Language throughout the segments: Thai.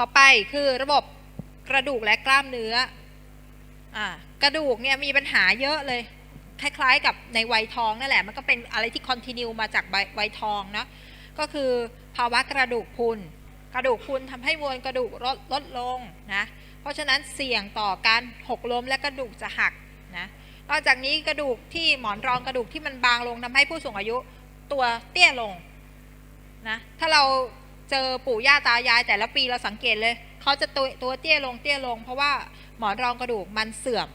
ต่อไปคือระบบกระดูกและกล้ามเนื้ออกระดูกเนี่ยมีปัญหาเยอะเลย คล้ายๆ กับในวัยทองนั่นแหละ มันก็เป็นอะไรที่คอนติเนียมาจากวัยทองเนาะก็คือภาวะกระดูกพุนกระดูกพุนทำให้มวลกระดูกลดลดลงนะเพราะฉะนั้นเสี่ยงต่อการหกล้มและกระดูกจะหักนะนอกจากนี้กระดูกที่หมอนรองกระดูกที่มันบางลงทำให้ผู้สูงอายุตัวเตี้ยลงนะถ้าเรา เจอปู่ย่าตายาย แต่ละปีเราสังเกตเลยเขาจะตัวตัวเตี้ยลงเตี้ยลง เพราะว่าหมอนรองกระดูกมันเสื่อม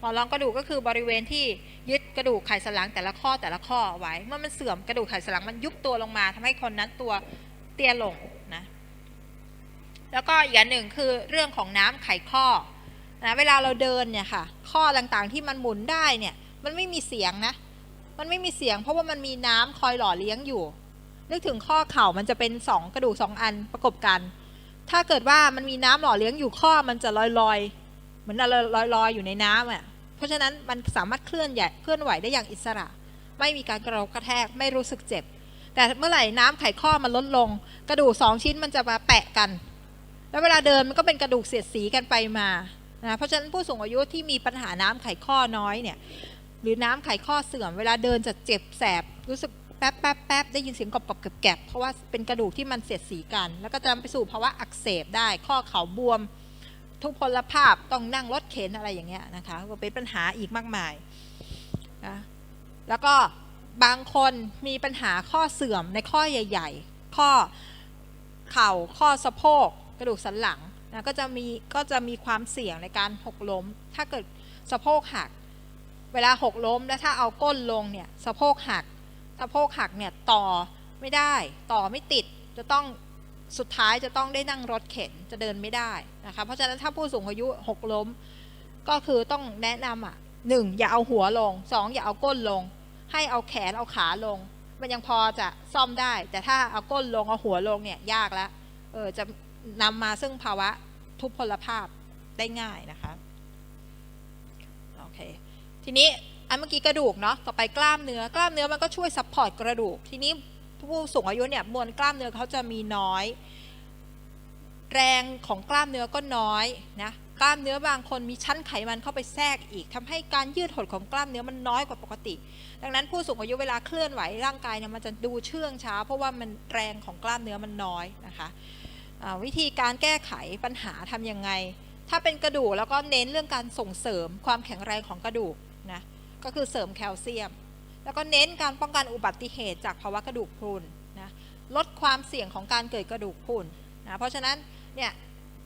หมอนรองกระดูกก็คือบริเวณที่ยึดกระดูกไขสันหลังแต่ละข้อแต่ละข้อไว้ เมื่อมันเสื่อมกระดูกไขสันหลังมันยุบตัวลงมาทำให้คนนั้นตัวเตี้ยลงนะแล้วก็อีกอันหนึ่งคือเรื่องของน้ำไขข้อนะเวลาเราเดินเนี่ยค่ะ ข้อต่างๆที่มันหมุนได้เนี่ยมันไม่มีเสียงนะ มันไม่มีเสียง เพราะว่ามันมีน้ำคอยหล่อเลี้ยงอยู่ นึกถึงข้อเข่ามันจะเป็นสองกระดูกสองอันประกบกัน ถ้าเกิดว่ามันมีน้ำหล่อเลี้ยงอยู่ข้อมันจะลอยลอยเหมือนลอยลอยอยู่ในน้ำอะเพราะฉะนั้นมันสามารถเคลื่อนใหญ่เคลื่อนไหวได้อย่างอิสระ ไม่มีการกระทบกระแทกไม่รู้สึกเจ็บ แต่เมื่อไหร่น้ำไขข้อมันลดลง กระดูกสองชิ้นมันจะมาแปะกัน แล้วเวลาเดินมันก็เป็นกระดูกเสียดสีกันไปมานะเพราะฉะนั้นผู้สูงอายุที่มีปัญหาน้ำไขข้อน้อยเนี่ยหรือน้ำไขข้อเสื่อมเวลาเดินจะเจ็บแสบรู้สึก แป๊บแป๊บแป๊บได้ยินเสียงกรอบกรอบแกรบๆเพราะว่าเป็นกระดูกที่มันเสียดสีกัน แล้วก็จะนำไปสู่ภาวะอักเสบได้ ข้อเข่าบวม ทุกพลภาพต้องนั่งรถเข็นอะไรอย่างเงี้ยนะคะก็เป็นปัญหาอีกมากมายนะแล้วก็บางคนมีปัญหาข้อเสื่อมในข้อใหญ่ ๆ ข้อเข่าข้อสะโพก กระดูกสันหลังนะก็จะมีก็จะมีความเสี่ยงในการหกล้ม ถ้าเกิดสะโพกหัก เวลาหกล้มแล้วถ้าเอาก้นลงเนี่ยสะโพกหัก สะโพกหักเนี่ยต่อไม่ได้ ต่อไม่ติดจะต้องสุดท้ายจะต้องได้นั่งรถเข็นจะเดินไม่ได้นะคะเพราะฉะนั้นถ้าผู้สูงอายุหกล้ม ก็คือต้องแนะนำอะหนึ่งอย่าเอาหัวลงสองอย่าเอาก้นลง ให้เอาแขนเอาขาลง มันยังพอจะซ่อมได้ แต่ถ้าเอาก้นลงเอาหัวลงเนี่ยยากแล้วเออจะนำมาซึ่งภาวะทุพพลภาพได้ง่ายนะคะโอเคทีนี้ อันเมื่อกี้กระดูกเนาะต่อไปกล้ามเนื้อกล้ามเนื้อมันก็ช่วยซัพพอร์ตกระดูก ทีนี้ผู้สูงอายุเนี่ยมวลกล้ามเนื้อเขาจะมีน้อย แรงของกล้ามเนื้อก็น้อยนะกล้ามเนื้อบางคนมีชั้นไขมันเข้าไปแทรกอีกทำให้การยืดหดของกล้ามเนื้อมันน้อยกว่าปกติ ดังนั้นผู้สูงอายุเวลาเคลื่อนไหวร่างกายเนี่ยมันจะดูเชื่องช้า เพราะว่ามันแรงของกล้ามเนื้อมันน้อยนะคะวิธีการแก้ไขปัญหาทำยังไง ถ้าเป็นกระดูกแล้วก็เน้นเรื่องการส่งเสริมความแข็งแรงของกระดูกนะ ก็คือเสริมแคลเซียม แล้วก็เน้นการป้องกันอุบัติเหตุจากภาวะกระดูกพรุนนะลดความเสี่ยงของการเกิดกระดูกพรุนนะเพราะฉะนั้นเนี่ย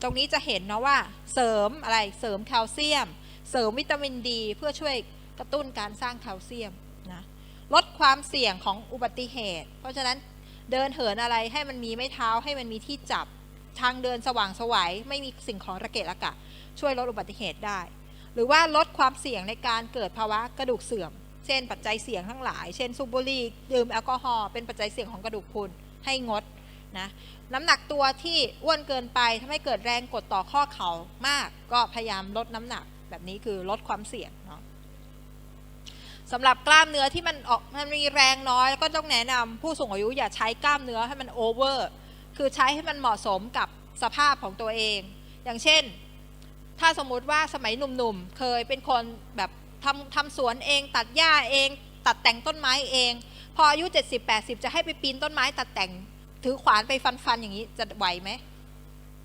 ตรงนี้จะเห็นเนาะว่าเสริมอะไรเสริมแคลเซียม เสริมวิตามินดี เพื่อช่วยกระตุ้นการสร้างแคลเซียมนะลดความเสี่ยงของอุบัติเหตุ เพราะฉะนั้นเดินเหินอะไรให้มันมีไม้เท้าให้มันมีที่จับทางเดินสว่างสวัยไม่มีสิ่งของระเกะระกะ ช่วยลดอุบัติเหตุได้ หรือว่าลดความเสี่ยงในการเกิดภาวะกระดูกเสื่อม เช่น ปัจจัยเสี่ยงทั้งหลาย เช่นสูบบุหรี่ดื่มแอลกอฮอล์เป็นปัจจัยเสี่ยงของกระดูกพรุนให้งดนะน้ำหนักตัวที่อ้วนเกินไปทำให้เกิดแรงกดต่อข้อเข่ามาก ก็พยายามลดน้ำหนัก แบบนี้คือลดความเสี่ยงเนาะสำหรับกล้ามเนื้อที่มันออกมันมีแรงน้อย ก็ต้องแนะนำผู้สูงอายุอย่าใช้กล้ามเนื้อให้มันโอเวอร์คือใช้ให้มันเหมาะสมกับสภาพของตัวเอง อย่างเช่น ถ้าสมมุติว่าสมัยหนุ่มๆ เคยเป็นคนแบบทำทำสวนเอง ตัดหญ้าเอง ตัดแต่งต้นไม้เอง พออายุ 70-80 จะให้ไปปีนต้นไม้ตัดแต่ง ถือขวานไปฟันๆ อย่างนี้จะไหวไหม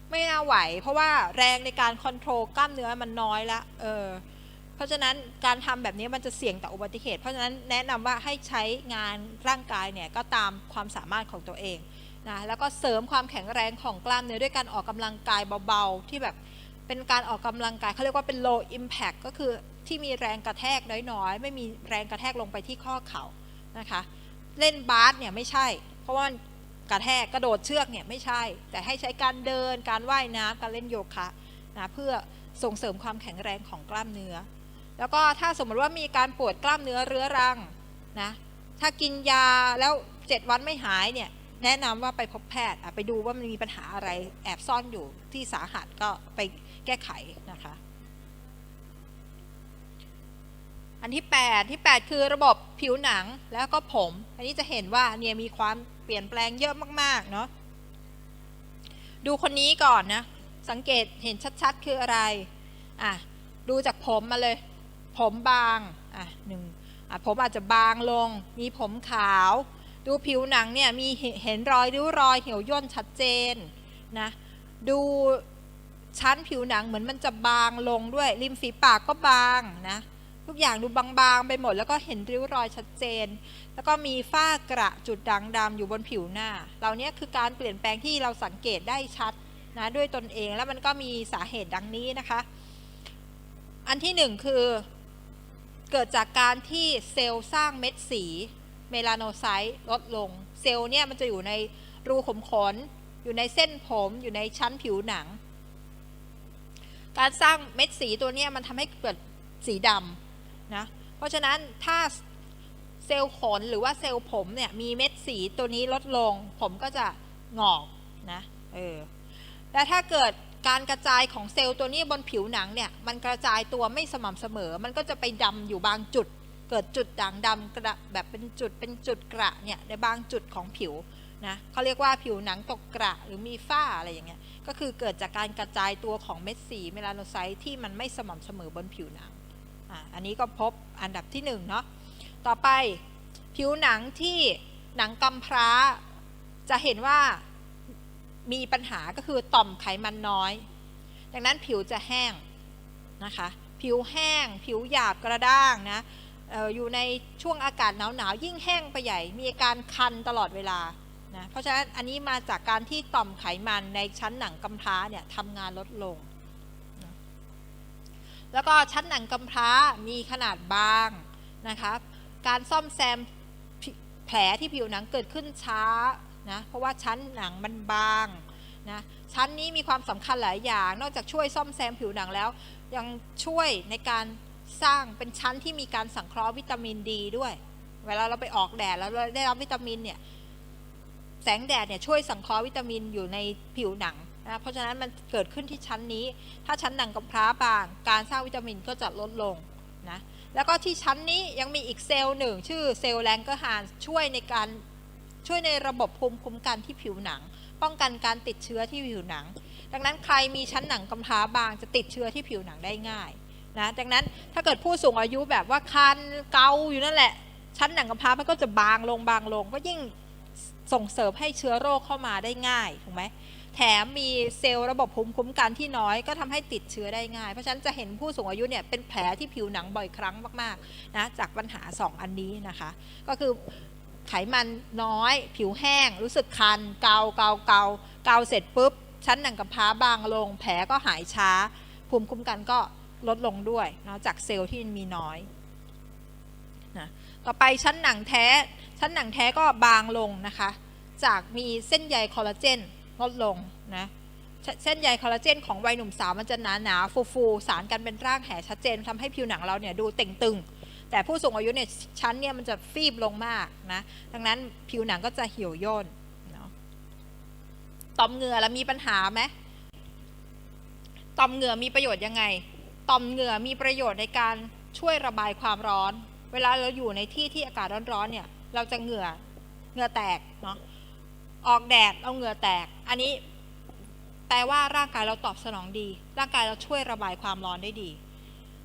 ไม่น่าไหว เพราะว่าแรงในการคอนโทรลกล้ามเนื้อมันน้อยละเออเพราะฉะนั้นการทำแบบนี้มันจะเสี่ยงต่ออุบัติเหตุ เพราะฉะนั้นแนะนำว่าให้ใช้งานร่างกายเนี่ยก็ตามความสามารถของตัวเองนะแล้วก็เสริมความแข็งแรงของกล้ามเนื้อด้วยการออกกำลังกายเบาๆ ที่แบบ เป็นการออกกำลังกายเขาเรียกว่าเป็น low impact ก็คือที่มีแรงกระแทกน้อยๆ ไม่มีแรงกระแทกลงไปที่ข้อเข่านะคะ เล่นบาสเนี่ยไม่ใช่ เพราะว่ากระแทกกระโดดเชือกเนี่ยไม่ใช่ แต่ให้ใช้การเดินการว่ายน้ำการเล่นโยคะนะเพื่อส่งเสริมความแข็งแรงของกล้ามเนื้อ แล้วก็ถ้าสมมติว่ามีการปวดกล้ามเนื้อเรื้อรังนะถ้ากินยาแล้ว 7 วันไม่หายเนี่ยแนะนำว่าไปพบแพทย์ไปดูว่ามันมีปัญหาอะไรแอบซ่อนอยู่ที่สาหัสก็ไป แก้ไขนะคะ อันที่ 8 ที่ 8 คือระบบผิวหนังแล้วก็ผม อันนี้จะเห็นว่าเนี่ยมีความเปลี่ยนแปลงเยอะมากๆเนาะดูคนนี้ก่อนนะ สังเกตเห็นชัดๆ คืออะไรอะดูจากผมมาเลย ผมบางอะหนึ่งอะผมอาจจะบางลง มีผมขาว ดูผิวหนังเนี่ยมีเห็นเห็นรอยริ้วรอยเหี่ยวย่นชัดเจนนะ ดู ชั้นผิวหนังเหมือนมันจะบางลงด้วย ริมฝีปากก็บางนะทุกอย่างดูบางๆไปหมด แล้วก็เห็นริ้วรอยชัดเจน แล้วก็มีฝ้ากระจุดด่างดำอยู่บนผิวหน้า เหล่านี้คือการเปลี่ยนแปลงที่เราสังเกตได้ชัดนะด้วยตนเองแล้วมันก็มีสาเหตุดังนี้นะคะ อันที่หนึ่งคือเกิดจากการที่เซลล์สร้างเม็ดสีเมลาโนไซต์ลดลง เซลล์เนี่ยมันจะอยู่ในรูขุมขน อยู่ในเส้นผม อยู่ในชั้นผิวหนัง การสร้างเม็ดสีตัวนี้มันทำให้เกิดสีดำนะ เพราะฉะนั้นถ้าเซลล์ขนหรือว่าเซลล์ผมเนี่ยมีเม็ดสีตัวนี้ลดลง ผมก็จะงอกนะเออและถ้าเกิดการกระจายของเซลล์ตัวนี้บนผิวหนังเนี่ยมันกระจายตัวไม่สม่ำเสมอ มันก็จะไปดำอยู่บางจุด เกิดจุดด่างดำกระแบบเป็นจุดเป็นจุดกระเนี่ยในบางจุดของผิว นะเขาเรียกว่าผิวหนังตกกระหรือมีฝ้าอะไรอย่างเงี้ยก็คือเกิดจากการกระจายตัวของเม็ดสีเมลาโนไซต์ที่มันไม่สม่ำเสมอบนผิวหนังอะอันนี้ก็พบอันดับที่หนึ่งเนาะต่อไปผิวหนังที่หนังกำพร้า จะเห็นว่ามีปัญหาก็คือต่อมไขมันน้อย ดังนั้นผิวจะแห้งนะคะ ผิวแห้ง ผิวหยาบกระด้างนะอออยู่ในช่วงอากาศหนาวๆยิ่งแห้งไปใหญ่ มีอาการคันตลอดเวลา นะเพราะฉะนั้นอันนี้มาจากการที่ต่อมไขมันในชั้นหนังกำพร้าเนี่ยทำงานลดลงแล้วก็ชั้นหนังกำพร้ามีขนาดบางนะคะการซ่อมแซมแผลที่ผิวหนังเกิดขึ้นช้านะเพราะว่าชั้นหนังมันบางนะชั้นนี้มีความสำคัญหลายอย่าง นอกจากช่วยซ่อมแซมผิวหนังแล้ว ยังช่วยในการสร้างเป็นชั้นที่มีการสังเคราะห์วิตามินดีด้วย เวลาเราไปออกแดดแล้วเราได้รับวิตามินเนี่ย แสงแดดเนี่ยช่วยสังเคราะห์วิตามินอยู่ในผิวหนังนะเพราะฉะนั้นมันเกิดขึ้นที่ชั้นนี้ ถ้าชั้นหนังกำพร้าบาง การสร้างวิตามินก็จะลดลงนะแล้วก็ที่ชั้นนี้ยังมีอีกเซลล์หนึ่ง ชื่อเซลล์แรงเกอร์ฮานช่วยในการช่วยในระบบภูมิคุ้มกันที่ผิวหนัง ป้องกันการติดเชื้อที่ผิวหนัง ดังนั้นใครมีชั้นหนังกำพร้าบางจะติดเชื้อที่ผิวหนังได้ง่ายนะดังนั้นถ้าเกิดผู้สูงอายุแบบว่าคันเกาอยู่นั่นแหละ ชั้นหนังกำพร้ามันก็จะบางลงบางลงก็ยิ่ง ส่งเสริมให้เชื้อโรคเข้ามาได้ง่ายถูกไหมแถมมีเซลล์ระบบภูมิคุ้มกันที่น้อยก็ทำให้ติดเชื้อได้ง่าย เพราะฉะนั้นจะเห็นผู้สูงอายุเนี่ยเป็นแผลที่ผิวหนังบ่อยครั้งมากๆนะจากปัญหา 2 อันนี้นะคะ ก็คือไขมันน้อย ผิวแห้ง รู้สึกคัน เกาเกาเกาเกาเสร็จปุ๊บ ชั้นหนังกำพร้าบางลง แผลก็หายช้า ภูมิคุ้มกันก็ลดลงด้วยนะจากเซลล์ที่มีน้อยนะต่อไปชั้นหนังแท้ ชั้นหนังแท้ก็บางลงนะคะ จากมีเส้นใยคอลลาเจนลดลงนะเส้นใยคอลลาเจนของวัยหนุ่มสาวมันจะหนาหนาฟูฟูสารกันเป็นร่างแห่ชัดเจนทำให้ผิวหนังเราเนี่ยดูเต่งตึง แต่ผู้สูงอายุเนี่ยชั้นเนี่ยมันจะฟีบลงมากนะดังนั้นผิวหนังก็จะเหี่ยวย่นเนาะต่อมเหงื่อแล้วมีปัญหาไหมต่อมเหงื่อมีประโยชน์ยังไง ต่อมเหงื่อมีประโยชน์ในการช่วยระบายความร้อน เวลาเราอยู่ในที่ที่อากาศร้อนๆเนี่ย เราจะเหงื่อเหงื่อแตกเนาะออกแดดเอาเหงื่อแตก อันนี้แปลว่าร่างกายเราตอบสนองดี ร่างกายเราช่วยระบายความร้อนได้ดี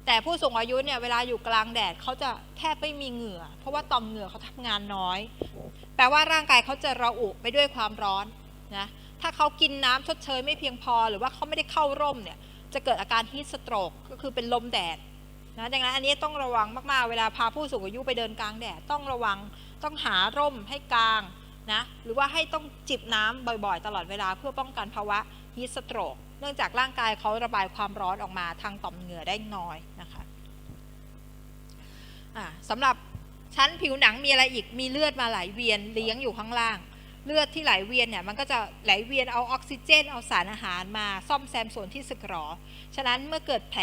แต่ผู้สูงอายุเนี่ยเวลาอยู่กลางแดดเขาจะแทบไม่มีเหงื่อ เพราะว่าต่อมเหงื่อเขาทำงานน้อย แปลว่าร่างกายเขาจะระอุไปด้วยความร้อนนะถ้าเขากินน้ำชดเชยไม่เพียงพอ หรือว่าเขาไม่ได้เข้าร่มเนี่ยจะเกิดอาการฮีทสโตรกก็คือเป็นลมแดดนะดังนั้นอันนี้ต้องระวังมากๆ เวลาพาผู้สูงอายุไปเดินกลางแดดต้องระวัง ต้องหาร่มให้กลางนะหรือว่าให้ต้องจิบน้ำบ่อยๆ ตลอดเวลาเพื่อป้องกันภาวะฮีสโตรก เนื่องจากร่างกายเขาระบายความร้อนออกมาทางต่อมเหงื่อได้น้อยนะคะะสำหรับชั้นผิวหนังมีอะไรอีกมีเลือดมาไหลเวียนเลี้ยงอยู่ข้างล่าง เลือดที่ไหลเวียนเนี่ยมันก็จะไหลเวียนเอาออกซิเจน เอาสารอาหารมาซ่อมแซมส่วนที่สึกหรอ ฉะนั้นเมื่อเกิดแผล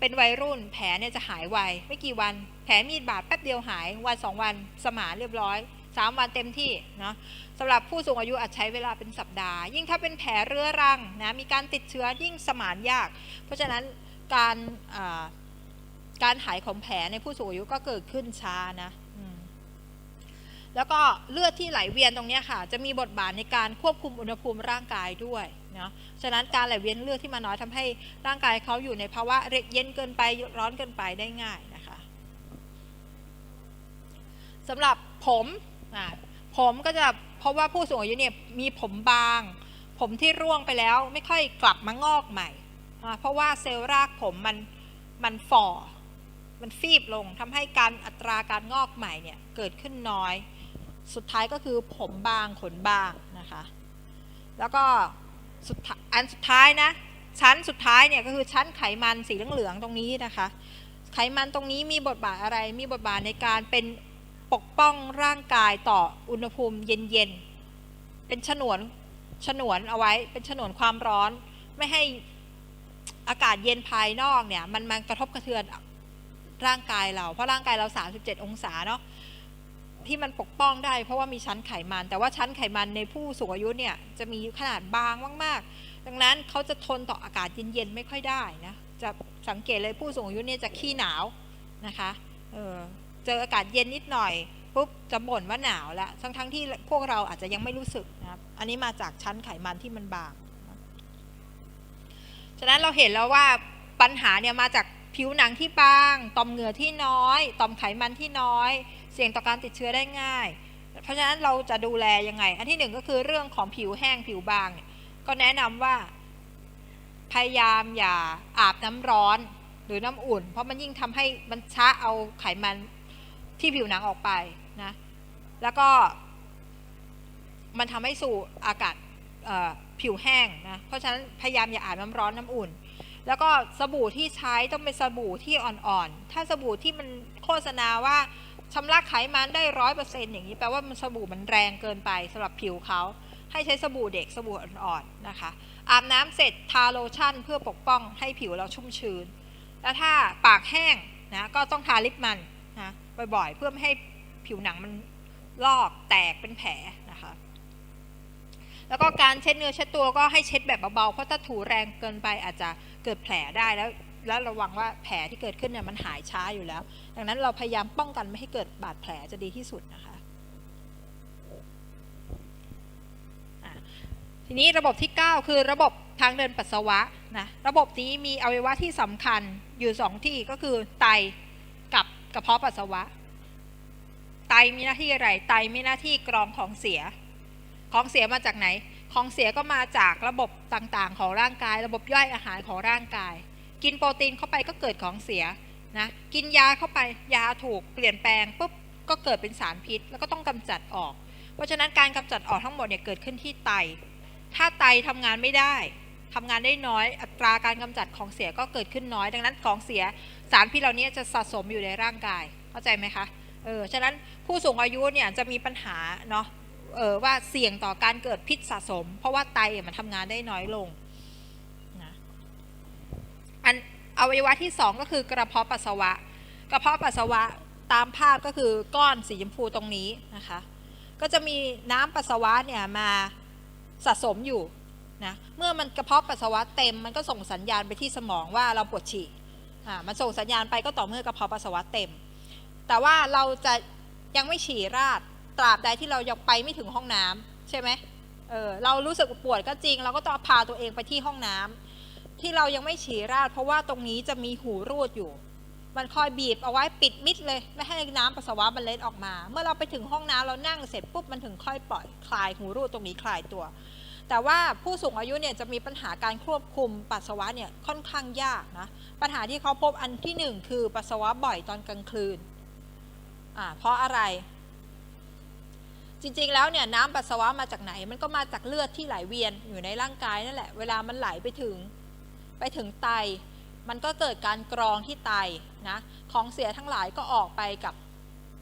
เป็นวัยรุ่นแผลเนี่ยจะหายไวไม่กี่วัน แผลมีดบาดแป๊บเดียวหายวันสองวันสมานเรียบร้อยสามวันเต็มที่เนาะสำหรับผู้สูงอายุอาจใช้เวลาเป็นสัปดาห์ ยิ่งถ้าเป็นแผลเรื้อรังนะมีการติดเชื้อยิ่งสมานยาก เพราะฉะนั้นการการหายของแผลในผู้สูงอายุก็เกิดขึ้นช้านะแล้วก็เลือดที่ไหลเวียนตรงนี้ค่ะ จะมีบทบาทในการควบคุมอุณหภูมิร่างกายด้วยเนาะฉะนั้นการไหลเวียนเลือดที่มาน้อยทำให้ร่างกายเขาอยู่ในภาวะเย็นเกินไปร้อนเกินไปได้ง่าย สำหรับผมผมก็จะเพราะว่าผู้สูงอายุเนี่ยมีผมบาง ผมที่ร่วงไปแล้วไม่ค่อยกลับมางอกใหม่ เพราะว่าเซลล์รากผมมันมันฝ่อ มันฟีบลงทำให้การอัตราการงอกใหม่เนี่ยเกิดขึ้นน้อย สุดท้ายก็คือผมบางขนบางนะคะ แล้วก็สุดอันสุดท้ายนะชั้นสุดท้ายเนี่ยก็คือชั้นไขมันสีเหลืองๆตรงนี้นะคะ ไขมันตรงนี้มีบทบาทอะไร มีบทบาทในการเป็น ปกป้องร่างกายต่ออุณหภูมิเย็นๆ เป็นฉนวนฉนวนเอาไว้ เป็นฉนวนความร้อน ไม่ให้อากาศเย็นภายนอกเนี่ย มันมากระทบกระเทือนร่างกายเรา เพราะร่างกายเรา 37 องศาเนาะที่มันปกป้องได้ เพราะว่ามีชั้นไขมัน แต่ว่าชั้นไขมันในผู้สูงอายุเนี่ยจะมีขนาดบางมากๆ ดังนั้นเขาจะทนต่ออากาศเย็นๆไม่ค่อยได้นะ จะสังเกตเลยผู้สูงอายุเนี่ยจะขี้หนาวนะคะ เออ เจออากาศเย็นนิดหน่อยปุ๊บจะบ่นว่าหนาวแล้วทั้งทั้งที่พวกเราอาจจะยังไม่รู้สึกนะครับ อันนี้มาจากชั้นไขมันที่มันบางฉะนั้นเราเห็นแล้วว่าปัญหาเนี่ยมาจากผิวหนังที่บาง ต่อมเหงื่อที่น้อย ต่อมไขมันที่น้อย เสี่ยงต่อการติดเชื้อได้ง่าย เพราะฉะนั้นเราจะดูแลยังไง อันที่หนึ่งก็คือเรื่องของผิวแห้งผิวบาง ก็แนะนำว่า พยายามอย่าอาบน้ำร้อนหรือน้ำอุ่น เพราะมันยิ่งทำให้มันช้าเอาไขมัน ที่ผิวหนังออกไปนะ แล้วก็มันทำให้สู่อากาศผิวแห้งนะ เพราะฉะนั้นพยายามอย่าอาบน้ำร้อนน้ำอุ่น แล้วก็สบู่ที่ใช้ต้องเป็นสบู่ที่อ่อนๆ ถ้าสบู่ที่มันโฆษณาว่าชำระไขมันได้ร้อยเปอร์เซ็นต์อย่างนี้แปลว่ามันสบู่มันแรงเกินไปสำหรับผิวเขาให้ใช้สบู่เด็กสบู่อ่อนๆนะคะ อาบน้ำเสร็จทาโลชั่นเพื่อปกป้องให้ผิวเราชุ่มชื้น แล้วถ้าปากแห้งนะก็ต้องทาลิปมันนะ บ่อยๆ เพื่อไม่ให้ผิวหนังมันลอกแตกเป็นแผลนะคะ แล้วก็การเช็ดเนื้อเช็ดตัวก็ให้เช็ดแบบเบาๆ เพราะถ้าถูแรงเกินไปอาจจะเกิดแผลได้แล้ว แล้วระวังว่าแผลที่เกิดขึ้นเนี่ยมันหายช้าอยู่แล้ว ดังนั้นเราพยายามป้องกันไม่ให้เกิดบาดแผลจะดีที่สุดนะคะะทีนี้ระบบที่ 9 คือระบบทางเดินปัสสาวะนะระบบนี้มีอวัยวะที่สำคัญอยู่สองที่ก็คือไต กระเพาะปัสสาวะ ไตมีหน้าที่อะไร ไตมีหน้าที่กรองของเสีย ของเสียมาจากไหน ของเสียก็มาจากระบบต่างๆ ของร่างกาย ระบบย่อยอาหารของร่างกาย กินโปรตีนเข้าไปก็เกิดของเสียนะ กินยาเข้าไป ยาถูกเปลี่ยนแปลงปุ๊บก็เกิดเป็นสารพิษ แล้วก็ต้องกำจัดออก เพราะฉะนั้นการกำจัดออกทั้งหมดเนี่ยเกิดขึ้นที่ไต ถ้าไตทำงานไม่ได้ทำงานได้น้อย อัตราการกำจัดของเสียก็เกิดขึ้นน้อย ดังนั้นของเสีย สารพิษเหล่านี้จะสะสมอยู่ในร่างกาย เข้าใจไหมคะ เออ ฉะนั้นผู้สูงอายุเนี่ยจะมีปัญหาเนาะ เออว่าเสี่ยงต่อการเกิดพิษสะสม เพราะว่าไตมันทำงานได้น้อยลงนะอันอวัยวะที่สองก็คือกระเพาะปัสสาวะ กระเพาะปัสสาวะตามภาพก็คือก้อนสีชมพูตรงนี้นะคะ ก็จะมีน้ำปัสสาวะเนี่ยมาสะสมอยู่นะ เมื่อมันกระเพาะปัสสาวะเต็มมันก็ส่งสัญญาณไปที่สมองว่าเราปวดฉี่ อ่ามันส่งสัญญาณไปก็ต่อเมื่อกระเพาะปัสสาวะเต็ม แต่ว่าเราจะยังไม่ฉี่ราดตราบใดที่เรายังไปไม่ถึงห้องน้ำใช่ไหมเออเรารู้สึกปวดก็จริง เราก็ต้องพาตัวเองไปที่ห้องน้ำที่เรายังไม่ฉี่ราด เพราะว่าตรงนี้จะมีหูรูดอยู่ มันคอยบีบเอาไว้ปิดมิดเลย ไม่ให้น้ำปัสสาวะมันเล็ดออกมา เมื่อเราไปถึงห้องน้ำเรานั่งเสร็จปุ๊บมันถึงค่อยปล่อยคลายหูรูดตรงนี้คลายตัว แต่ว่าผู้สูงอายุเนี่ยจะมีปัญหาการควบคุมปัสสาวะเนี่ยค่อนข้างยากนะ ปัญหาที่เขาพบอันที่หนึ่งคือปัสสาวะบ่อยตอนกลางคืนอ่าเพราะอะไร จริงๆแล้วเนี่ยน้ำปัสสาวะมาจากไหน มันก็มาจากเลือดที่ไหลเวียนอยู่ในร่างกายนั่นแหละ เวลามันไหลไปถึง ไปถึงไต มันก็เกิดการกรองที่ไตนะของเสียทั้งหลายก็ออกไปกับ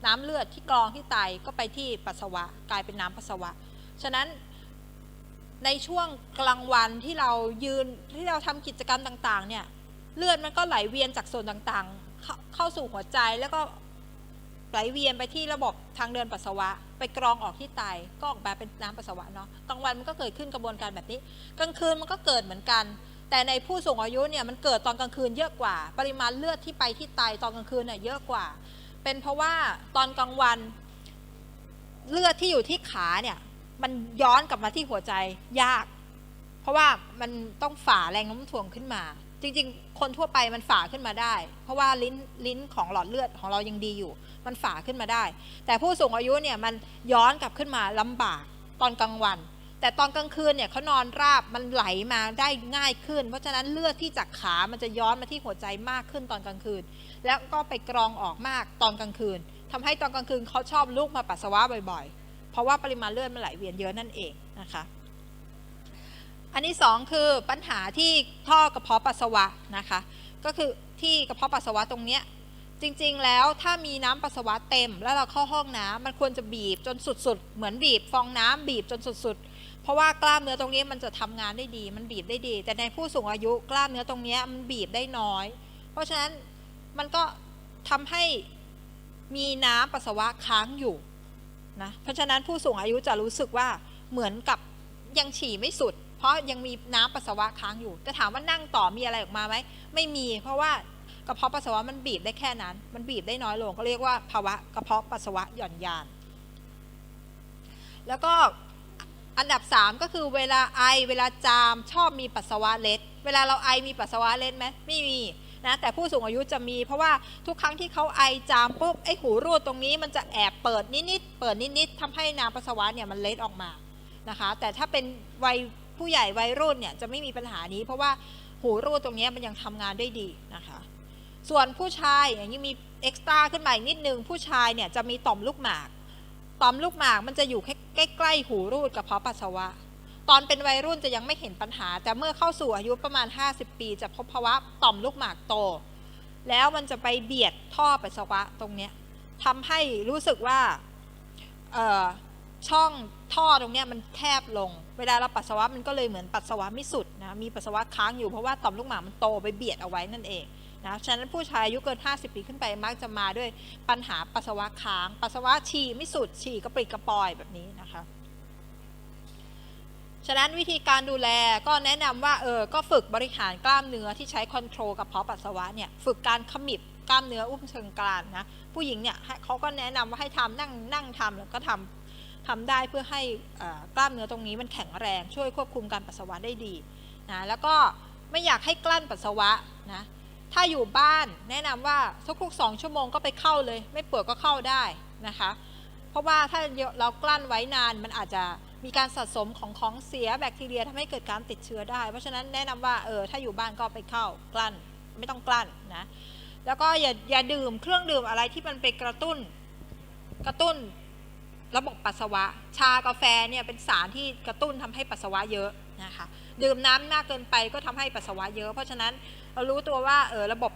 น้ำเลือดที่กรองที่ไตก็ไปที่ปัสสาวะกลายเป็นน้ำปัสสาวะ ฉะนั้น ในช่วงกลางวันที่เรายืนที่เราทำกิจกรรมต่างๆ เนี่ย เลือดมันก็ไหลเวียนจากส่วนต่างๆเข้าเข้าสู่หัวใจแล้วก็ไหลเวียนไปที่ระบบทางเดินปัสสาวะ ไปกรองออกที่ไตก็ออกมาเป็นน้ำปัสสาวะเนาะกลางวันมันก็เกิดขึ้นกระบวนการแบบนี้ กลางคืนมันก็เกิดเหมือนกัน แต่ในผู้สูงอายุเนี่ยมันเกิดตอนกลางคืนเยอะกว่า ปริมาณเลือดที่ไปที่ไตตอนกลางคืนเนี่ยเยอะกว่า เป็นเพราะว่าตอนกลางวัน เลือดที่อยู่ที่ขาเนี่ย มันย้อนกลับมาที่หัวใจยาก เพราะว่ามันต้องฝ่าแรงโน้มถ่วงขึ้นมา จริง ๆ คนทั่วไปมันฝ่าขึ้นมาได้ เพราะว่าลิ้นลิ้นของหลอดเลือดของเรายังดีอยู่ มันฝ่าขึ้นมาได้ แต่ผู้สูงอายุเนี่ยมันย้อนกลับขึ้นมาลำบากตอนกลางวัน แต่ตอนกลางคืนเนี่ยเขานอนราบมันไหลมาได้ง่ายขึ้น เพราะฉะนั้นเลือดที่จากขามันจะย้อนมาที่หัวใจมากขึ้นตอนกลางคืน แล้วก็ไปกรองออกมากตอนกลางคืนทำให้ตอนกลางคืนเขาชอบลุกมาปัสสาวะบ่อยๆ เพราะว่าปริมาณเลือดมันไหลเวียนเยอะนั่นเองนะคะอันที่สองคือปัญหาที่ท่อกระเพาะปัสสาวะนะคะก็คือที่กระเพาะปัสสาวะตรงเนี้ยจริงๆแล้วถ้ามีน้ำปัสสาวะเต็ม แล้วเราเข้าห้องน้ำมันควรจะบีบจนสุดๆ เหมือนบีบฟองน้ำบีบจนสุดๆ เพราะว่ากล้ามเนื้อตรงนี้มันจะทำงานได้ดี มันบีบได้ดี แต่ในผู้สูงอายุกล้ามเนื้อตรงนี้มันบีบได้น้อย เพราะฉะนั้นมันก็ทำให้มีน้ำปัสสาวะค้างอยู่ นะเพราะฉะนั้นผู้สูงอายุจะรู้สึกว่าเหมือนกับยังฉี่ไม่สุด เพราะยังมีน้ำปัสสาวะค้างอยู่แต่ถามว่านั่งต่อมีอะไรออกมาไหมไม่มีเพราะว่ากระเพาะปัสสาวะมันบีบได้แค่นั้น มันบีบได้น้อยลงก็เรียกว่าภาวะกระเพาะปัสสาวะหย่อนยาน แล้วก็อันดับ 3 ก็คือเวลาไอเวลาจามชอบมีปัสสาวะเล็ด เวลาเราไอมีปัสสาวะเล็ดไหมไม่มี นะแต่ผู้สูงอายุจะมีเพราะว่าทุกครั้งที่เขาไอจามปุ๊บไอหูรูดตรงนี้มันจะแอบเปิดนิดๆเปิดนิดๆทำให้น้ำปัสสาวะเนี่ยมันเล็ดออกมานะคะ แต่ถ้าเป็นวัยผู้ใหญ่วัยรุ่นเนี่ยจะไม่มีปัญหานี้ เพราะว่าหูรูดตรงนี้มันยังทำงานได้ดีนะคะ ส่วนผู้ชายอย่างนี้มีเอ็กซ์ตร้าขึ้นมาอีกนิดนึงผู้ชายเนี่ยจะมีต่อมลูกหมาก ต่อมลูกหมากมันจะอยู่ใกล้ๆหูรูดกับเพาะปัสสาวะ ตอนเป็นวัยรุ่นจะยังไม่เห็นปัญหา แต่เมื่อเข้าสู่อายุประมาณ 50 ปี จะพบภาวะต่อมลูกหมากโต แล้วมันจะไปเบียดท่อปัสสาวะตรงเนี้ยทำให้รู้สึกว่าช่องท่อตรงเนี้ยมันแคบลง เวลาเราปัสสาวะมันก็เลยเหมือนปัสสาวะไม่สุดนะมีปัสสาวะค้างอยู่เพราะว่าต่อมลูกหมากมันโตไปเบียดเอาไว้นั่นเองนะฉะนั้นผู้ชายอายุเกิน 50 ปีขึ้นไปมักจะมาด้วยปัญหาปัสสาวะค้าง ปัสสาวะฉี่ไม่สุดฉี่กระปริกกระปอยแบบนี้นะคะ ฉะนั้นวิธีการดูแลก็แนะนำว่าเออก็ฝึกบริหารกล้ามเนื้อที่ใช้คอนโทรลกระเพาะปัสสาวะเนี่ยฝึกการขมิบกล้ามเนื้ออุ้มเชิงกรานนะผู้หญิงเนี่ยเขาก็แนะนำว่าให้ทำนั่งนั่งทำแล้วก็ทำทำได้เพื่อให้กล้ามเนื้อตรงนี้มันแข็งแรงช่วยควบคุมการปัสสาวะได้ดีนะแล้วก็ไม่อยากให้กลั้นปัสสาวะนะถ้าอยู่บ้านแนะนำว่าทุกๆสองชั่วโมงก็ไปเข้าเลย ไม่ปวดก็เข้าได้นะคะ เพราะว่าถ้าเรากลั้นไว้นานมันอาจจะ มีการสะสมของของเสียแบคทีเรียทำให้เกิดการติดเชื้อได้ เพราะฉะนั้นแนะนำว่าเออถ้าอยู่บ้านก็ไปเข้ากลั้นไม่ต้องกลั้นนะแล้วก็อย่าอย่าดื่มเครื่องดื่มอะไรที่มันไปกระตุ้นกระตุ้นระบบปัสสาวะ ชากาแฟเนี่ยเป็นสารที่กระตุ้นทำให้ปัสสาวะเยอะนะคะดื่มน้ำมากเกินไปก็ทำให้ปัสสาวะเยอะ เพราะฉะนั้นเรารู้ตัวว่าเออระบบ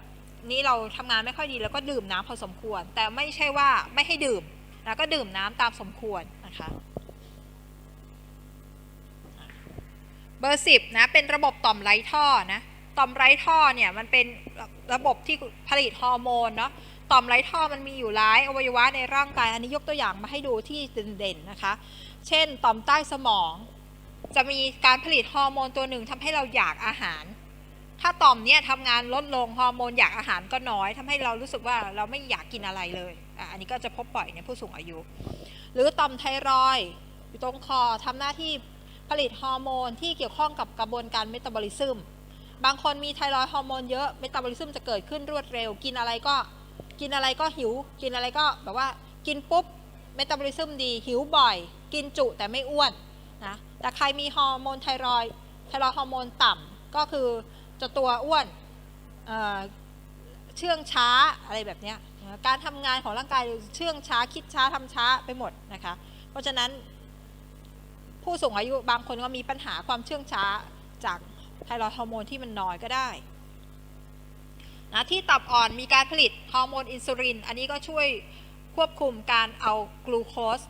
นี้เราทำงานไม่ค่อยดีแล้วก็ดื่มน้ำพอสมควร แต่ไม่ใช่ว่าไม่ให้ดื่มแล้วก็ดื่มน้ำตามสมควรนะคะ เบอร์สิบนะ เป็นระบบต่อมไร้ท่อนะ ต่อมไร้ท่อเนี่ยมันเป็นระบบที่ผลิตฮอร์โมนเนาะ ต่อมไร้ท่อมันมีอยู่หลายอวัยวะในร่างกาย อันนี้ยกตัวอย่างมาให้ดูที่เด่นๆนะคะ เช่น ต่อมใต้สมอง จะมีการผลิตฮอร์โมนตัวหนึ่งทำให้เราอยากอาหาร ถ้าต่อมเนี้ยทำงานลดลงฮอร์โมนอยากอาหารก็น้อยทำให้เรารู้สึกว่าเราไม่อยากกินอะไรเลย อันนี้ก็จะพบบ่อยในผู้สูงอายุ หรือต่อมไทรอยอยู่ตรงคอทำหน้าที่ ผลิตฮอร์โมนที่เกี่ยวข้องกับกระบวนการเมตาบอลิซึม บางคนมีไทรอยฮอร์โมนเยอะ เมตาบอลิซึมจะเกิดขึ้นรวดเร็ว กินอะไรก็กินอะไรก็หิว กินอะไรก็แบบว่ากินปุ๊บเมตาบอลิซึมดี หิวบ่อย กินจุแต่ไม่อ้วนนะแต่ใครมีฮอร์โมนไทรอยไทรอยฮอร์โมนต่ำก็คือจะตัวอ้วนเเชื่องช้าอะไรแบบนี้การทำงานของร่างกายเชื่องช้าคิดช้าทำช้าไปหมดนะคะ เพราะฉะนั้น ผู้สูงอายุบางคนก็มีปัญหาความเชื่องช้าจากไทรอยด์ฮอร์โมนที่มันน้อยก็ได้นะที่ตับอ่อนมีการผลิตฮอร์โมนอินซูลิน อันนี้ก็ช่วยควบคุมการเอากลูโคส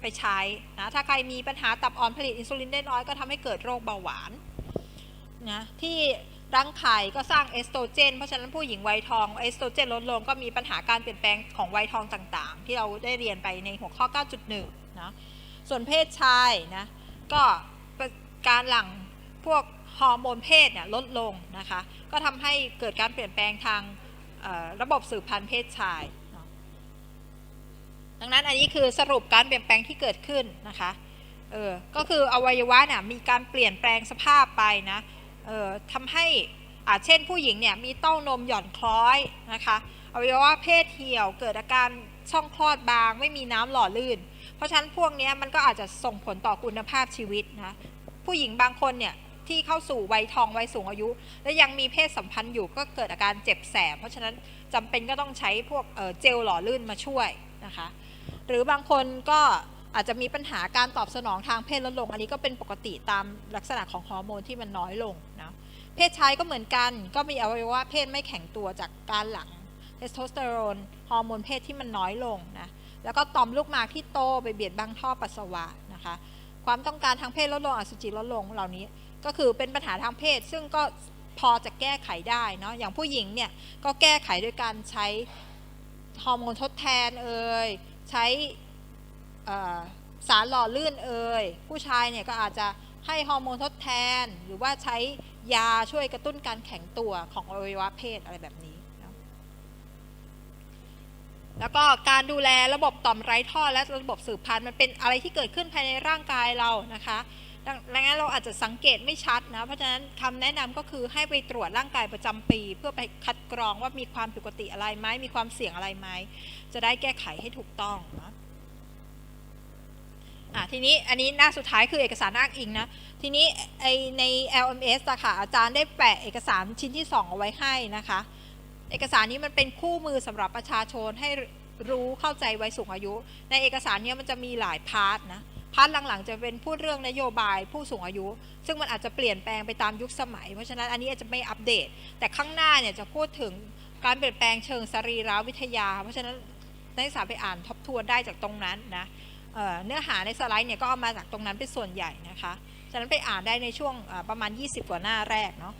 ไปใช้นะถ้าใครมีปัญหาตับอ่อนผลิตอินซูลินได้น้อยก็ทำให้เกิดโรคเบาหวานนะที่รังไข่ก็สร้างเอสโตรเจน เพราะฉะนั้นผู้หญิงวัยทองเอสโตรเจนลดลงก็มีปัญหาการเปลี่ยนแปลงของวัยทองต่างๆ ที่เราได้เรียนไปในหัวข้อ 9.1 นะส่วนเพศชายนะ ก็การหลั่งพวกฮอร์โมนเพศเนี่ยลดลงนะคะ ก็ทำให้เกิดการเปลี่ยนแปลงทางระบบสืบพันธุ์เพศชาย ดังนั้นอันนี้คือสรุปการเปลี่ยนแปลงที่เกิดขึ้นนะคะ เออ ก็คืออวัยวะเนี่ยมีการเปลี่ยนแปลงสภาพไปนะ เออทำให้อาเช่นผู้หญิงเนี่ยมีเต้านมหย่อนคล้อยนะคะ อวัยวะเพศเหี่ยว เกิดอาการช่องคลอดบาง ไม่มีน้ำหล่อลื่น เพราะฉะนั้นพวกนี้มันก็อาจจะส่งผลต่อคุณภาพชีวิตนะผู้หญิงบางคนเนี่ยที่เข้าสู่วัยทองวัยสูงอายุ และยังมีเพศสัมพันธ์อยู่ก็เกิดอาการเจ็บแสบ เพราะฉะนั้นจำเป็นก็ต้องใช้พวกเเจลหล่อลื่นมาช่วยนะคะ หรือบางคนก็อาจจะมีปัญหาการตอบสนองทางเพศลดลง อันนี้ก็เป็นปกติตามลักษณะของฮอร์โมนที่มันน้อยลงนะเพศชายก็เหมือนกันก็มีอวัยวะเพศไม่แข็งตัวจากการหลังเทสโทสเตอโรนฮอร์โมนเพศที่มันน้อยลงนะ แล้วก็ต่อมลูกหมากที่โตไปเบียดบังท่อปัสสาวะนะคะ ความต้องการทางเพศลดลงอสุจิลดลงเหล่านี้ ก็คือเป็นปัญหาทางเพศ ซึ่งก็พอจะแก้ไขได้เนาะอย่างผู้หญิงเนี่ยก็แก้ไขด้วยการใช้ฮอร์โมนทดแทนเอ่ยใช้สารหล่อลื่นเอ่ยผู้ชายเนี่ยก็อาจจะให้ฮอร์โมนทดแทน หรือว่าใช้ยาช่วยกระตุ้นการแข็งตัวของอวัยวะเพศอะไรแบบนี้ แล้วก็การดูแลระบบต่อมไร้ท่อ และระบบสืบพันธุ์มันเป็นอะไรที่เกิดขึ้นภายในร่างกายเรานะคะดังนั้นเราอาจจะสังเกตไม่ชัดนะ เพราะฉะนั้นคำแนะนำก็คือให้ไปตรวจร่างกายประจำปี เพื่อไปคัดกรองว่ามีความผิดปกติอะไรไหมมีความเสี่ยงอะไรไหมจะได้แก้ไขให้ถูกต้องนะอะทีนี้อันนี้หน้าสุดท้ายคือเอกสารอ้างอิงนะทีนี้ไอใน LMS อะค่ะอาจารย์ได้แปะเอกสารชิ้นที่ 2 เอาไว้ให้นะคะ เอกสารนี้มันเป็นคู่มือสำหรับประชาชนให้รู้เข้าใจวัยสูงอายุ ในเอกสารนี้มันจะมีหลายพาร์ทนะพาร์ทหลังๆ จะเป็นพูดเรื่องนโยบายผู้สูงอายุ ซึ่งมันอาจจะเปลี่ยนแปลงไปตามยุคสมัย เพราะฉะนั้นอันนี้อาจจะไม่อัปเดต แต่ข้างหน้าเนี่ยจะพูดถึงการเปลี่ยนแปลงเชิงสรีรวิทยา เพราะฉะนั้นนักศึกษาไปอ่านทบทวนได้จากตรงนั้นนะเเนื้อหาในสไลด์เนี่ยก็เอามาจากตรงนั้นเป็นส่วนใหญ่นะคะ ฉะนั้นไปอ่านได้ในช่วงประมาณ 20 กว่าหน้าแรกเนาะ